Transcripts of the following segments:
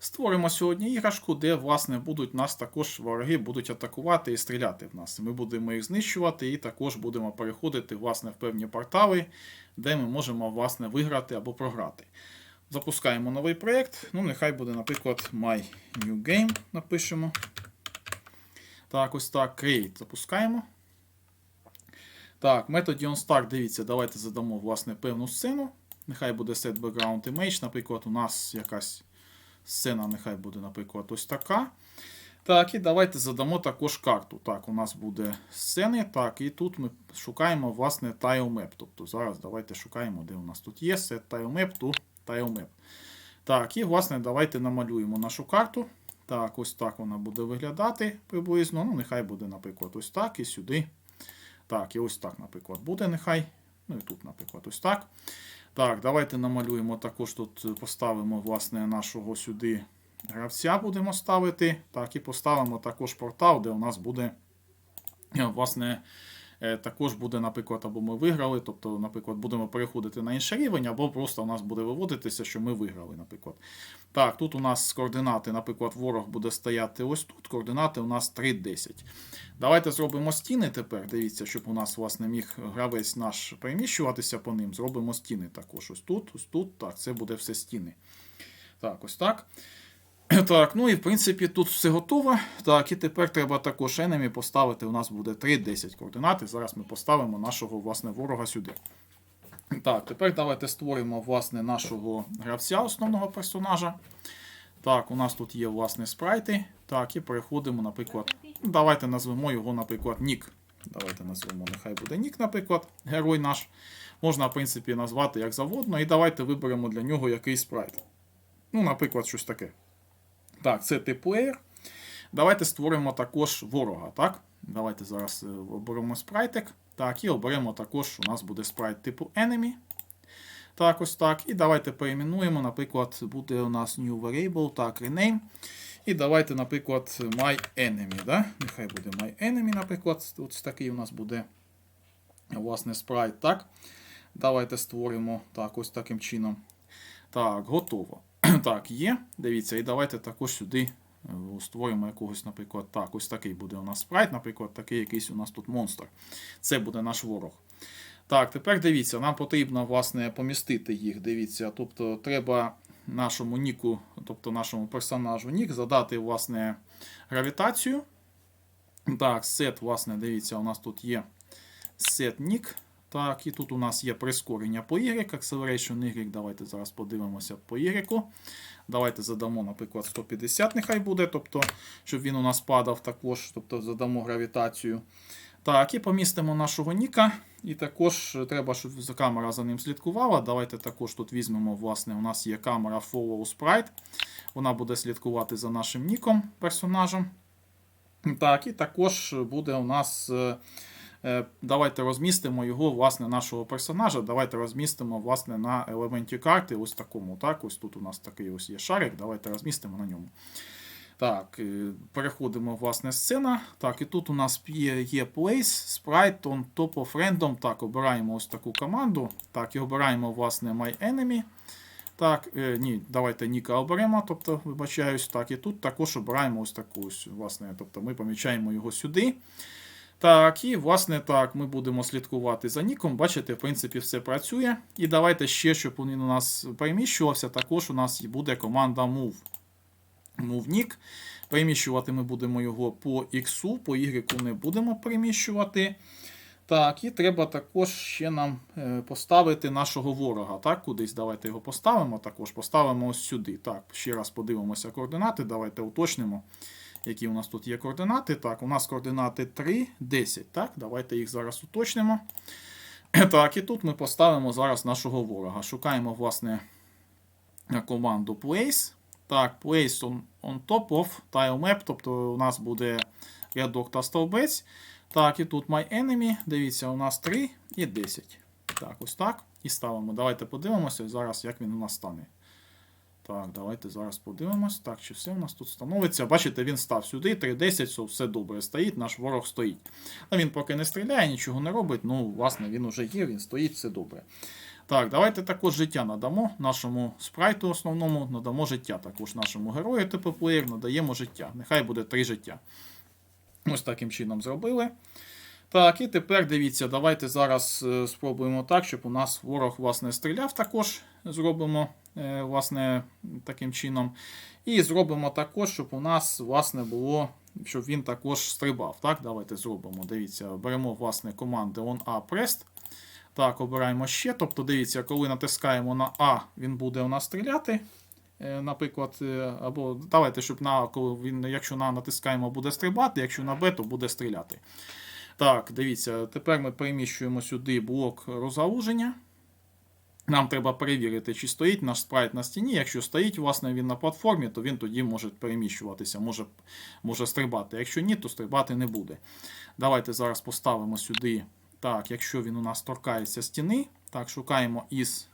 Створимо сьогодні іграшку, де, власне, будуть нас також вороги будуть атакувати і стріляти в нас. Ми будемо їх знищувати і також будемо переходити власне, в певні портали, де ми можемо власне, виграти або програти. Запускаємо новий проєкт. Ну, нехай буде, наприклад, My New Game. Напишемо. Так, ось так. Create. Запускаємо. Так, методі onStart, дивіться, давайте задамо власне певну сцену. Нехай буде set background image. Наприклад, у нас якась сцена, нехай буде, наприклад, ось така. Так, і давайте задамо також карту. Так, у нас буде сцени. Так, і тут ми шукаємо, власне, map. Тобто зараз давайте шукаємо, де у нас тут є set tile map to tile. Так, і, власне, давайте намалюємо нашу карту. Так, ось так вона буде виглядати приблизно. Ну, нехай буде, наприклад, ось так і сюди. Так, і ось так, наприклад, буде нехай. Ну і тут, наприклад, ось так. Так, давайте намалюємо також тут поставимо, власне, нашого сюди гравця будемо ставити. Так, і поставимо також портал, де у нас буде, е, власне, е, також буде, наприклад, або ми виграли, тобто, наприклад, будемо переходити на інший рівень, або просто у нас буде виводитися, що ми виграли, наприклад. Так, тут у нас координати, наприклад, ворог буде стояти ось тут. Координати у нас 3,10. Давайте зробимо стіни тепер. Дивіться, щоб у нас, власне, міг гравець наш переміщуватися по ним. Зробимо стіни також. Ось тут, ось тут. Так, це буде все стіни. Так, ось так. Так, ну і в принципі тут все готово. Так, і тепер треба також enemy поставити. У нас буде 3,10 координати. Зараз ми поставимо нашого власне ворога сюди. Так, тепер давайте створимо власне нашого гравця, основного персонажа. Так, у нас тут є власне спрайти. Так, і переходимо, наприклад. Давайте назвемо його, наприклад, Нік. Давайте назвемо, нехай буде Нік, наприклад, герой наш. Можна, в принципі, назвати як завгодно. І давайте виберемо для нього якийсь спрайт. Ну, наприклад, щось таке. Так, це тип плеєр. Давайте створимо також ворога. так? Давайте зараз е, оберемо спрайтик. Так, і оберемо також, у нас буде спрайт типу Enemy. Так, ось так. І давайте перейменуємо, наприклад, буде у нас new variable, так, rename. І давайте, наприклад, my enemy. Да? Нехай буде my enemy, наприклад. Ось такий у нас буде власне спрайт. Так. Давайте створимо так, ось таким чином. Так, готово. Так, є. Дивіться, і давайте також сюди е, створимо якогось, наприклад, так, ось такий буде у нас спрайт, наприклад, такий якийсь у нас тут монстр. Це буде наш ворог. Так, тепер дивіться, нам потрібно, власне, помістити їх. Дивіться, тобто треба нашому Ніку, тобто нашому персонажу Нік, задати, власне, гравітацію. Так, сет, власне, дивіться, у нас тут є set Нік. Так, і тут у нас є прискорення по Y, Acceleration Y. Давайте зараз подивимося по Y. Давайте задамо, наприклад, 150, нехай буде, тобто, щоб він у нас падав також, тобто задамо гравітацію. Так, і помістимо нашого Ніка. І також треба, щоб камера за ним слідкувала. Давайте також тут візьмемо, власне, у нас є камера Follow Sprite. Вона буде слідкувати за нашим Ніком персонажем. Так, і також буде у нас. Е, Давайте розмістимо його, власне, нашого персонажа. Давайте розмістимо, власне, на елементі карти. Ось такому. Так, ось тут у нас такий ось є шарик. Давайте розмістимо на ньому. Так, е, переходимо, власне, сцена. Так, і тут у нас є, є place, sprite on top of random. Так, обираємо ось таку команду. Так, і обираємо, власне, my enemy. Так, е, ні, давайте Ніка оберемо, тобто, вибачаюсь. Так, і тут також обираємо ось таку ось, власне, тобто ми помічаємо його сюди. Так, і власне так, ми будемо слідкувати за Ніком. Бачите, в принципі, все працює. І давайте ще, щоб він у нас переміщувався, також у нас буде команда move. Move Nick. Переміщувати ми будемо його по X, по Y не будемо переміщувати. Так, і треба також ще нам е, поставити нашого ворога. Так, кудись давайте його поставимо. Також поставимо ось сюди. Так, ще раз подивимося координати. Давайте уточнимо, які у нас тут є координати. Так, у нас координати 3, 10. Так, давайте їх зараз уточнимо. Так, і тут ми поставимо зараз нашого ворога. Шукаємо, власне, команду Place. Так, place on, on top of tile тобто у нас буде рядок та стовбець. Так, і тут my enemy. Дивіться, у нас 3 і 10. Так, ось так. І ставимо. Давайте подивимося зараз, як він у нас стане. Так, давайте зараз подивимось. Так, чи все у нас тут становиться. Бачите, він став сюди, 3.10, все, все добре стоїть, наш ворог стоїть. А він поки не стріляє, нічого не робить. Ну, власне, він уже є, він стоїть, все добре. Так, давайте також життя надамо нашому спрайту основному, надамо життя. Також нашому герою типу плеєр надаємо життя. Нехай буде три життя. Ось таким чином зробили. Так, і тепер дивіться, давайте зараз е, спробуємо так, щоб у нас ворог власне стріляв також. Зробимо е, власне таким чином. І зробимо також, щоб у нас власне було, щоб він також стрибав. Так, давайте зробимо. Дивіться, беремо власне команди on A pressed. Так, обираємо ще. Тобто, дивіться, коли натискаємо на А, він буде у нас стріляти. Е, Наприклад, або давайте, щоб на коли він, якщо на натискаємо, буде стрибати, якщо на Б, то буде стріляти. Так, дивіться, тепер ми переміщуємо сюди блок розгалуження. Нам треба перевірити, чи стоїть наш спрайт на стіні. Якщо стоїть, власне, він на платформі, то він тоді може переміщуватися, може, може стрибати. Якщо ні, то стрибати не буде. Давайте зараз поставимо сюди. Так, якщо він у нас торкається стіни, так, шукаємо із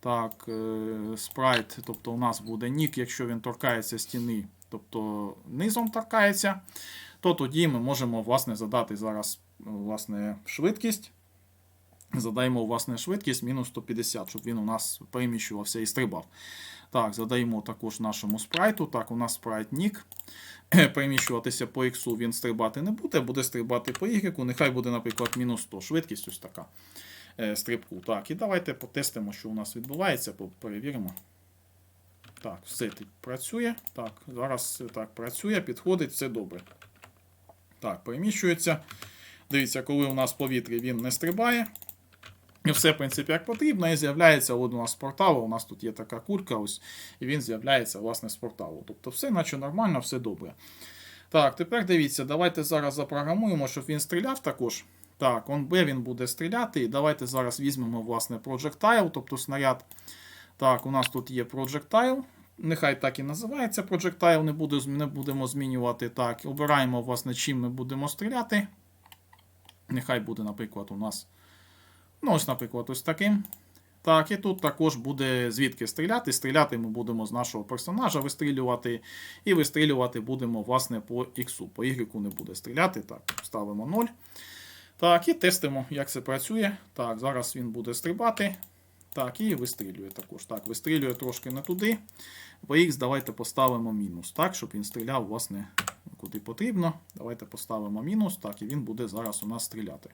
так, е, спрайт, тобто у нас буде нік, якщо він торкається стіни, тобто низом торкається, то тоді ми можемо власне, задати зараз власне, швидкість. Задаємо власне швидкість мінус 150, щоб він у нас переміщувався і стрибав. Так, задаємо також нашому спрайту. Так, у нас спрайт нік. Переміщуватися по X він стрибати не буде, буде стрибати по Y. Нехай буде, наприклад, мінус 100. Швидкість ось така е, стрибку. Так, і давайте потестимо, що у нас відбувається, перевіримо. Так, все працює. Так, зараз так працює, підходить, все добре. Так, переміщується. Дивіться, коли у нас в повітрі він не стрибає. І все, в принципі, як потрібно, і з'являється от у нас з порталу. У нас тут є така кулька, ось, і він з'являється власне з порталу. Тобто все, наче нормально, все добре. Так, тепер дивіться, давайте зараз запрограмуємо, щоб він стріляв також. Так, он Б він буде стріляти. І давайте зараз візьмемо власне projectile, тобто снаряд. Так, у нас тут є projectile. Нехай так і називається projectile, не, буде, не будемо змінювати. Так, обираємо, власне, чим ми будемо стріляти. Нехай буде, наприклад, у нас. Ну, ось, наприклад, ось таким. Так, і тут також буде звідки стріляти. Стріляти ми будемо з нашого персонажа вистрілювати. І вистрілювати будемо, власне, по X. По Y не буде стріляти. Так, ставимо 0. Так, і тестимо, як це працює. Так, зараз він буде стрибати. Так, і вистрілює також. Так, вистрілює трошки не туди. По X давайте поставимо мінус, так, щоб він стріляв, власне, куди потрібно. Давайте поставимо мінус, так, і він буде зараз у нас стріляти.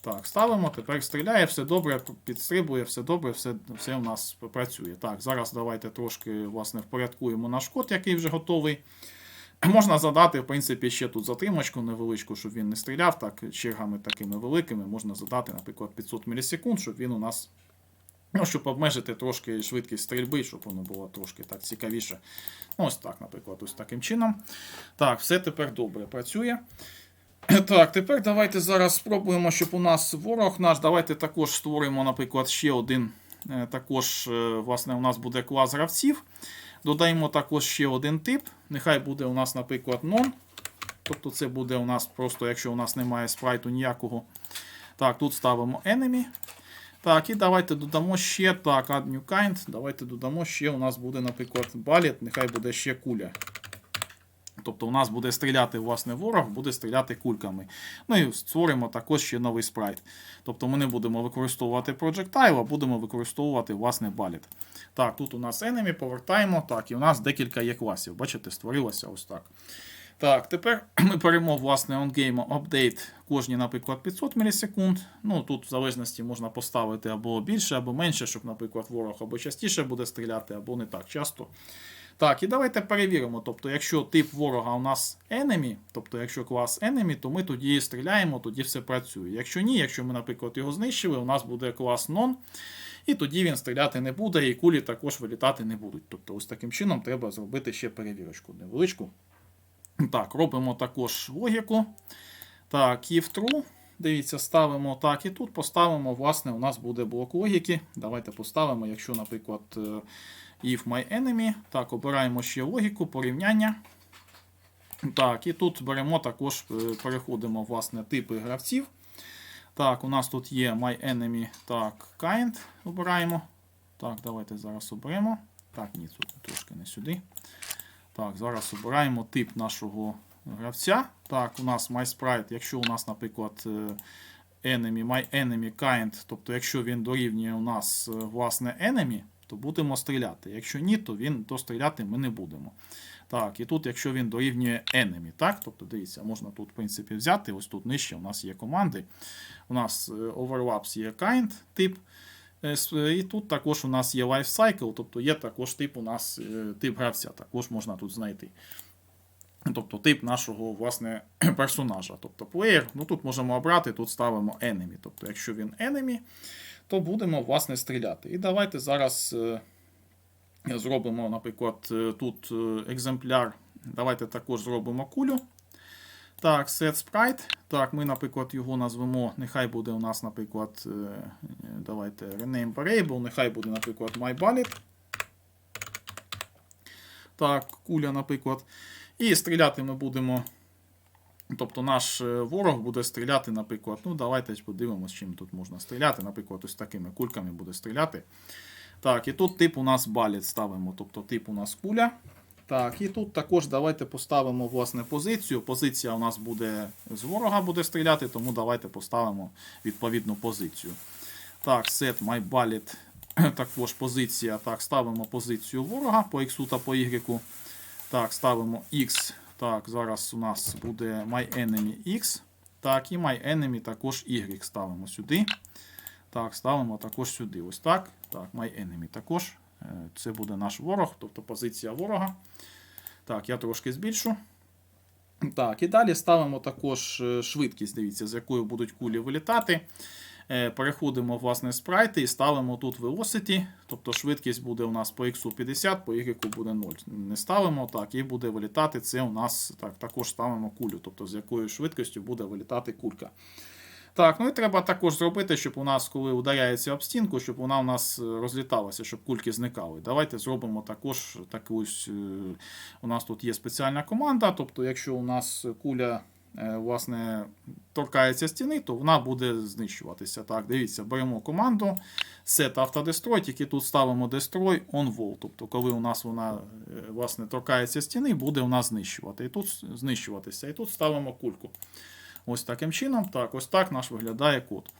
Так, ставимо, тепер стріляє, все добре, підстрибує, все добре, все, все у нас працює. Так, зараз давайте трошки власне, впорядкуємо наш код, який вже готовий. Можна задати, в принципі, ще тут затримочку невеличку, щоб він не стріляв. Так, чергами такими великими. Можна задати, наприклад, 500 мілісекунд, щоб він у нас. Ну, щоб обмежити трошки швидкість стрільби, щоб воно було трошки так цікавіше. Ось так, наприклад, ось таким чином. Так, все тепер добре працює. Так, тепер давайте зараз спробуємо, щоб у нас ворог наш. Давайте також створимо, наприклад, ще один. е, Також, е, власне, у нас буде клас гравців. Додаємо також ще один тип. Нехай буде у нас, наприклад, non. Тобто це буде у нас просто, якщо у нас немає спрайту ніякого. Так, тут ставимо enemy. Так, і давайте додамо ще так, add new kind. Давайте додамо ще у нас буде, наприклад, балет, нехай буде ще куля. Тобто у нас буде стріляти власне ворог, буде стріляти кульками. Ну і створимо також ще новий спрайт. Тобто ми не будемо використовувати Projectile, а будемо використовувати власне балет. Так, тут у нас enemy, повертаємо. Так, і у нас декілька є класів. Бачите, створилося ось так. Так, тепер ми беремо власне OnGame Update кожні, наприклад, 500 мілісекунд. Ну, тут в залежності можна поставити або більше, або менше, щоб, наприклад, ворог або частіше буде стріляти, або не так часто. Так, і давайте перевіримо. Тобто, якщо тип ворога у нас enemy, тобто якщо клас enemy, то ми тоді стріляємо, тоді все працює. Якщо ні, якщо ми, наприклад, його знищили, у нас буде клас non, і тоді він стріляти не буде, і кулі також вилітати не будуть. Тобто, ось таким чином треба зробити ще перевірочку невеличку. Так, робимо також логіку. Так, if true. Дивіться, ставимо так і тут поставимо, власне, у нас буде блок логіки. Давайте поставимо, якщо, наприклад, е, if my enemy. Так, обираємо ще логіку, порівняння. Так, і тут беремо також, е, переходимо, власне, типи гравців. Так, у нас тут є my enemy. Так, kind. Обираємо. Так, давайте зараз оберемо. Так, ні, тут трошки не сюди. Так, зараз обираємо тип нашого гравця. Так, у нас MySprite, якщо у нас, наприклад, е, enemy, my enemy kind, тобто, якщо він дорівнює у нас е, власне enemy, то будемо стріляти. Якщо ні, то він то стріляти ми не будемо. Так, і тут, якщо він дорівнює enemy, так, тобто дивіться, можна тут, в принципі, взяти. Ось тут нижче у нас є команди. У нас е, overlaps є kind тип. Е, І тут також у нас є lifecycle, тобто є також тип у нас е, тип гравця, також можна тут знайти. Тобто тип нашого власне персонажа. Тобто player, ну тут можемо обрати, тут ставимо enemy. Тобто, якщо він enemy, то будемо власне стріляти. І давайте зараз е, зробимо, наприклад, тут екземпляр. Давайте також зробимо кулю. Так, set sprite. Так, ми, наприклад, його назвемо. Нехай буде у нас, наприклад, е, е, давайте rename variable, нехай буде, наприклад, myBullet. Так, куля, наприклад. І стріляти ми будемо. Тобто наш е, ворог буде стріляти, наприклад. Ну, давайте подивимось, чим тут можна стріляти. Наприклад, ось такими кульками буде стріляти. Так, і тут тип у нас баліт ставимо. Тобто тип у нас куля. Так, і тут також давайте поставимо власне позицію. Позиція у нас буде з ворога буде стріляти, тому давайте поставимо відповідну позицію. Так, set my bullet. Також позиція. Так, ставимо позицію ворога по X та по Y. Так, ставимо X. Так, зараз у нас буде my enemy X. Так, і my enemy також Y ставимо сюди. Так, ставимо також сюди. Ось так. Так, my enemy також. Е, Це буде наш ворог, тобто позиція ворога. Так, я трошки збільшу. Так, і далі ставимо також е, швидкість, дивіться, з якою будуть кулі вилітати. Е, Переходимо власне спрайти і ставимо тут velocity, тобто швидкість буде у нас по x 50, по y буде 0. Не ставимо так, і буде вилітати. Це у нас так, також ставимо кулю, тобто з якою швидкістю буде вилітати кулька. Так, ну і треба також зробити, щоб у нас, коли ударяється об стінку, щоб вона у нас е, розліталася, щоб кульки зникали. Давайте зробимо також таку. е, У нас тут є спеціальна команда. Тобто, якщо у нас куля е, власне, торкається стіни, то вона буде знищуватися. Так, дивіться, беремо команду set автодестрой, тільки тут ставимо destroy on wall. Тобто, коли у нас вона власне, торкається стіни, буде нас знищувати. І тут знищуватися. І тут ставимо кульку. Ось таким чином. Так, ось так наш виглядає код.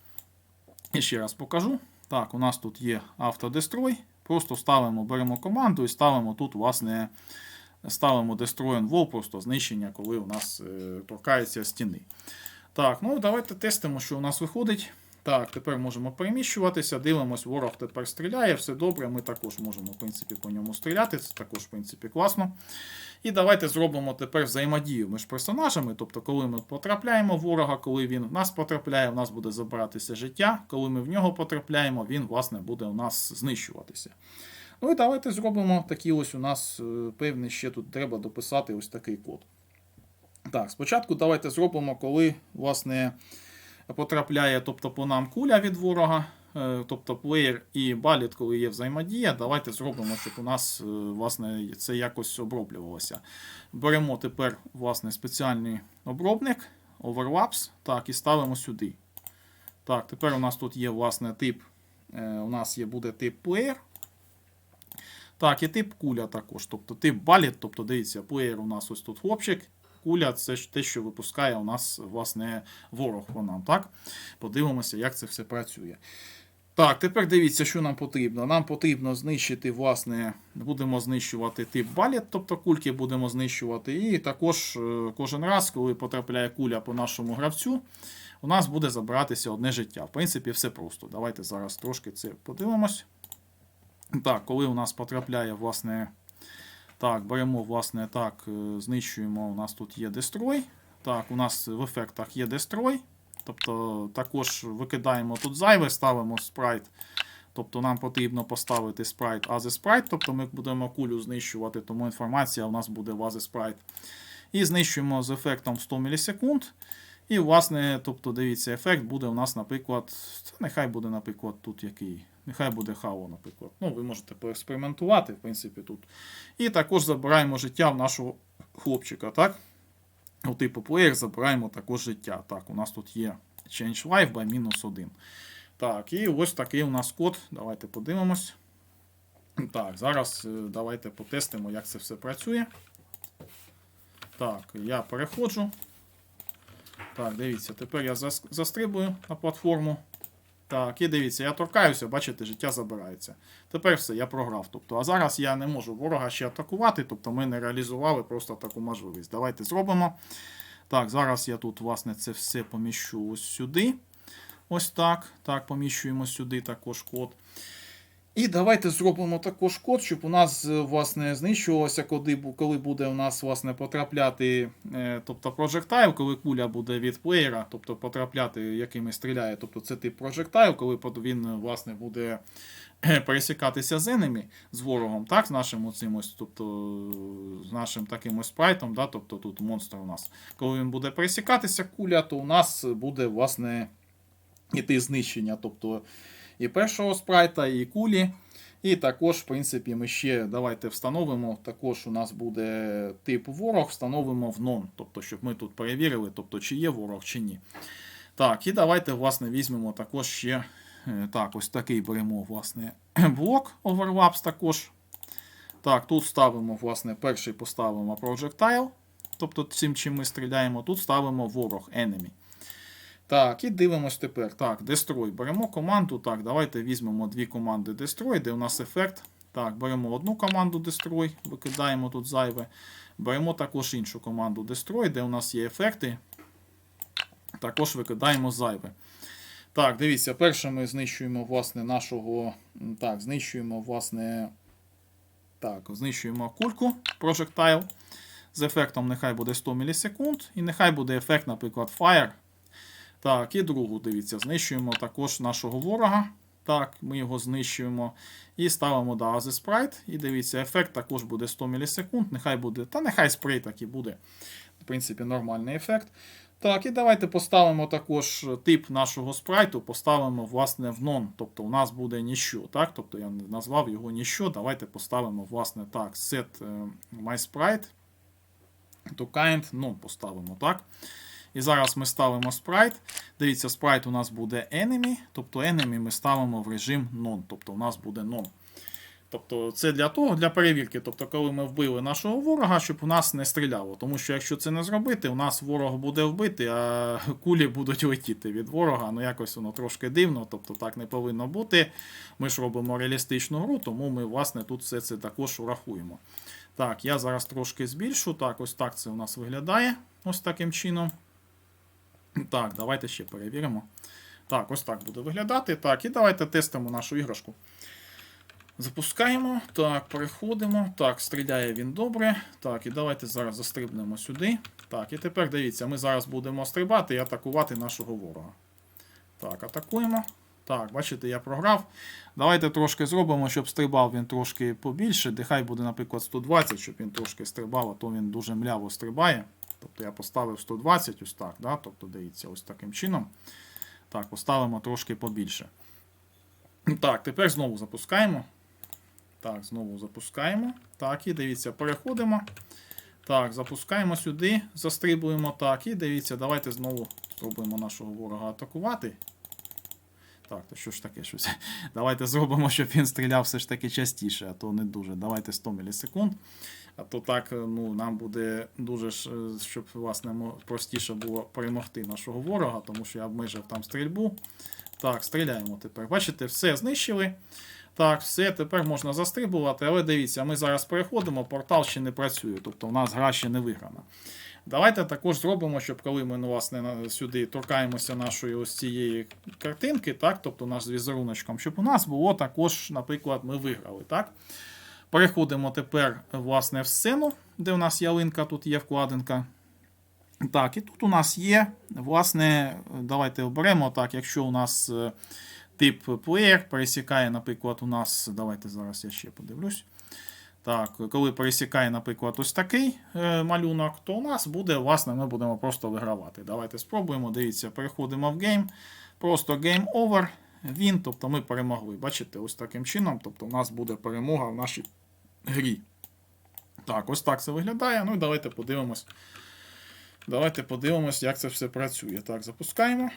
І ще раз покажу. Так, у нас тут є автодестрой. Просто ставимо, беремо команду і ставимо тут, власне, ставимо destroy wall, просто знищення, коли у нас е, торкається стіни. Так, ну давайте тестимо, що у нас виходить. Так, тепер можемо переміщуватися, дивимось, ворог тепер стріляє, все добре. Ми також можемо, в принципі, по ньому стріляти. Це також, в принципі, класно. І давайте зробимо тепер взаємодію між персонажами. Тобто, коли ми потрапляємо в ворога, коли він в нас потрапляє, в нас буде забиратися життя. Коли ми в нього потрапляємо, він, власне, буде у нас знищуватися. Ну і давайте зробимо такі ось у нас е, певний ще тут треба дописати ось такий код. Так, спочатку давайте зробимо, коли, власне, потрапляє тобто, по нам куля від ворога. е, Тобто плеєр і баліт, коли є взаємодія, давайте зробимо, щоб у нас е, власне, це якось оброблювалося. Беремо тепер власне, спеціальний обробник, Overlaps, так, і ставимо сюди. Так, тепер у нас тут є власне, тип. е, У нас є буде тип player. Так, і тип куля також. Тобто тип баліт, тобто дивіться, плеєр у нас ось тут хлопчик. Куля це ж те, що випускає у нас власне ворог по нам. Так? Подивимося, як це все працює. Так, тепер дивіться, що нам потрібно. Нам потрібно знищити, власне, будемо знищувати тип баліт, тобто кульки будемо знищувати. І також е, кожен раз, коли потрапляє куля по нашому гравцю, у нас буде забиратися одне життя. В принципі, все просто. Давайте зараз трошки це подивимось. Так, коли у нас потрапляє, власне. Так, беремо, власне, так, е, знищуємо. У нас тут є destroy. Так, у нас в ефектах є destroy. Тобто також викидаємо тут зайве, ставимо спрайт. Тобто нам потрібно поставити спрайт a sprite, тобто ми будемо кулю знищувати, тому інформація у нас буде в a sprite. І знищуємо з ефектом 100 мілісекунд. І, власне, тобто, дивіться, ефект буде у нас, наприклад, це нехай буде, наприклад, тут який. Нехай буде хало, наприклад. Ну, ви можете поекспериментувати, в принципі, тут. І також забираємо життя в нашого хлопчика, так? У типу player забираємо також життя. Так, у нас тут є change life by мінус 1. Так, і ось такий у нас код. Давайте подивимось. Так, зараз е, давайте потестимо, як це все працює. Так, я переходжу. Так, дивіться, тепер я застрибую на платформу. Так, і дивіться, я торкаюся, бачите, життя забирається. Тепер все, я програв. Тобто, а зараз я не можу ворога ще атакувати, тобто ми не реалізували просто таку можливість. Давайте зробимо. Так, зараз я тут, власне, це все поміщу ось сюди. Ось так. Так, поміщуємо сюди також код. І давайте зробимо також код, щоб у нас е, власне знищувалося, коли, коли буде у нас власне потрапляти, е, тобто projectile, коли куля буде від плеєра, тобто потрапляти, якими стріляє. Тобто це тип projectile, коли він е, власне буде пересікатися з енемі, з ворогом, так, з нашим оцим ось, тобто з нашим таким ось спрайтом, да, тобто тут монстр у нас. Коли він буде пересікатися куля, то у нас буде власне іти знищення. Тобто і першого спрайта, і кулі. І також, в принципі, ми ще давайте встановимо. Також у нас буде тип ворог, встановимо в non. Тобто, щоб ми тут перевірили, тобто, чи є ворог, чи ні. Так, і давайте, власне, візьмемо також ще. е, Так, ось такий беремо, власне, блок Overlaps також. Так, тут ставимо, власне, перший поставимо projectile. Тобто цим, чим ми стріляємо, тут ставимо ворог enemy. Так, і дивимось тепер. Так, Destroy. Беремо команду. Так, давайте візьмемо дві команди Destroy, де у нас ефект. Так, беремо одну команду Destroy, викидаємо тут зайве. Беремо також іншу команду Destroy, де у нас є ефекти. Також викидаємо зайве. Так, дивіться, перше ми знищуємо власне нашого. Так, знищуємо, власне. Так, знищуємо кульку Projectile. З ефектом нехай буде 100 мілісекунд. І нехай буде ефект, наприклад, Fire. Так, і другу, дивіться, знищуємо також нашого ворога. Так, ми його знищуємо. І ставимо до Sprite. І дивіться, ефект також буде 100 мілісекунд. Нехай буде. Та нехай спрей так і буде. В принципі, нормальний ефект. Так, і давайте поставимо також тип нашого спрайту, поставимо, власне, в non. Тобто у нас буде ніщо. Так? Тобто я назвав його ніщо. Давайте поставимо, власне, так, set е, my sprite to kind non поставимо, так? І зараз ми ставимо спрайт. Дивіться, спрайт у нас буде enemy, тобто enemy ми ставимо в режим non, тобто у нас буде non. Тобто це для того, для перевірки, тобто, коли ми вбили нашого ворога, щоб у нас не стріляло. Тому що якщо це не зробити, у нас ворог буде вбитий, а кулі будуть летіти від ворога. Ну якось воно трошки дивно, тобто так не повинно бути. Ми ж робимо реалістичну гру, тому ми, власне, тут все це також врахуємо. Так, я зараз трошки збільшу. Так, ось так це у нас виглядає. Ось таким чином. Так, давайте ще перевіримо. Так, ось так буде виглядати. Так, і давайте тестимо нашу іграшку. Запускаємо. Так, переходимо. Так, стріляє він добре. Так, і давайте зараз застрибнемо сюди. Так, і тепер дивіться, ми зараз будемо стрибати і атакувати нашого ворога. Так, атакуємо. Так, бачите, я програв. Давайте трошки зробимо, щоб стрибав він трошки побільше. Нехай буде, наприклад, 120, щоб він трошки стрибав, а то він дуже мляво стрибає. Тобто я поставив 120, ось так. Да? Тобто, дивіться, ось таким чином. Так, поставимо трошки побільше. Так, тепер знову запускаємо. Так, знову запускаємо. Так, і дивіться, переходимо. Так, запускаємо сюди, застрибуємо. Так, і дивіться, давайте знову спробуємо нашого ворога атакувати. Так, то що ж таке щось? Давайте зробимо, щоб він стріляв все ж таки частіше, а то не дуже. Давайте 100 мілісекунд. А то так ну, нам буде дуже, е, щоб власне простіше було перемогти нашого ворога, тому що я обмежив там стрільбу. Так, стріляємо тепер. Бачите, все знищили. Так, все, тепер можна застрибувати, але дивіться, ми зараз переходимо, портал ще не працює, тобто у нас гра ще не виграна. Давайте також зробимо, щоб коли ми ну, власне, сюди торкаємося нашої ось цієї картинки, так, тобто наш з візеруночком, щоб у нас було також, наприклад, ми виграли. так. Переходимо тепер власне, в сцену, де у нас ялинка, тут є вкладинка. Так, і тут у нас є, власне, давайте оберемо так, якщо у нас е, тип плеєр пересікає, наприклад, у нас. Давайте зараз я ще подивлюсь. Так, коли пересікає, наприклад, ось такий е, малюнок, то у нас буде, власне, ми будемо просто вигравати. Давайте спробуємо. Дивіться, переходимо в гейм. Просто game over. Він, тобто ми перемогли. Бачите, ось таким чином. Тобто у нас буде перемога в нашій грі. Так, ось так це виглядає. Ну і давайте подивимось. Давайте подивимось, як це все працює. Так, запускаємо.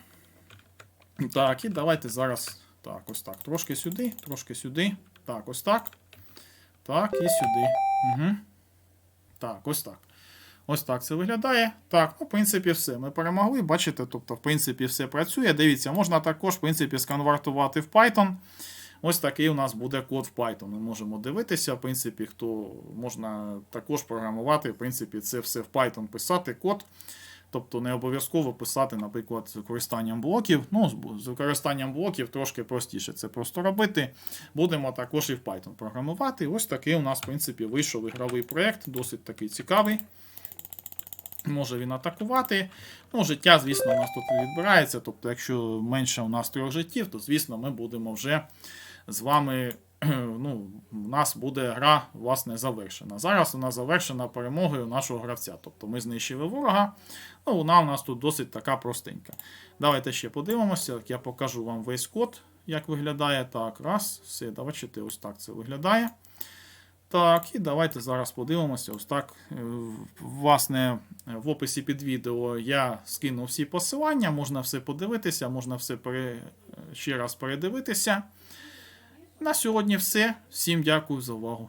Так, і давайте зараз. Так, ось так. Трошки сюди, трошки сюди. Так, ось так. Так, і сюди. Угу. Так, ось так. Ось так це виглядає. Так, ну, в принципі, все. Ми перемогли. Бачите, тобто, в принципі, все працює. Дивіться, можна також, в принципі, сконвертувати в Python. Ось такий у нас буде код в Python. Ми можемо дивитися, в принципі, хто можна також програмувати, в принципі, це все в Python писати код. Тобто не обов'язково писати, наприклад, з використанням блоків. Ну, з- використанням блоків трошки простіше це просто робити. Будемо також і в Python програмувати. Ось такий у нас, в принципі, вийшов ігровий проєкт, досить такий цікавий. Може він атакувати. Ну, життя, звісно, у нас тут відбирається. Тобто, якщо менше у нас трьох життів, то звісно ми будемо вже з вами. Ну, у нас буде гра власне завершена. Зараз вона завершена перемогою нашого гравця. Тобто ми знищили ворога. Ну, вона у нас тут досить така простенька. Давайте ще подивимося. як Я покажу вам весь код, як виглядає. Так, раз, все, давайте ось так це виглядає. Так, і давайте зараз подивимося. Ось так. е, Власне, в описі під відео я скину всі посилання, можна все подивитися, можна все пере... ще раз передивитися. На сьогодні все. Всім дякую за увагу.